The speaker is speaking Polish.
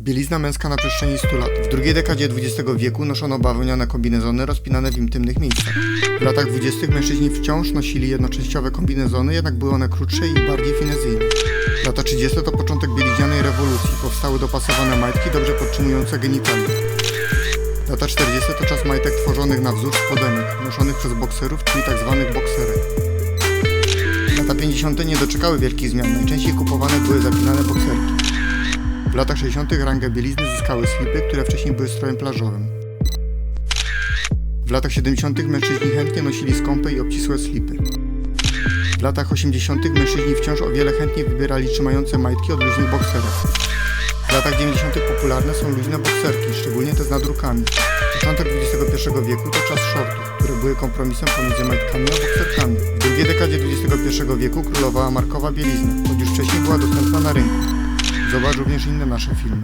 Bielizna męska na przestrzeni 100 lat. W drugiej dekadzie XX wieku noszono bawełniane kombinezony rozpinane w intymnych miejscach. W latach 20. mężczyźni wciąż nosili jednoczęściowe kombinezony, jednak były one krótsze i bardziej finezyjne. Lata 30. to początek bieliźnianej rewolucji. Powstały dopasowane majtki dobrze podtrzymujące genitalia. Lata 40. to czas majtek tworzonych na wzór spodenek, noszonych przez bokserów, czyli tzw. bokserek. Lata 50. nie doczekały wielkich zmian, najczęściej kupowane były zapinane bokserki. Latach 60. rangę bielizny zyskały slipy, które wcześniej były strojem plażowym. W latach 70. mężczyźni chętnie nosili skąpe i obcisłe slipy. W latach 80. mężczyźni wciąż o wiele chętniej wybierali trzymające majtki od luźnych bokserek. W latach 90. popularne są luźne bokserki, szczególnie te z nadrukami. Początek XXI wieku to czas shortów, które były kompromisem pomiędzy majtkami a bokserkami. W drugiej dekadzie XXI wieku królowała markowa bielizna, choć już wcześniej była dostępna na rynku. Zobacz również inne nasze filmy.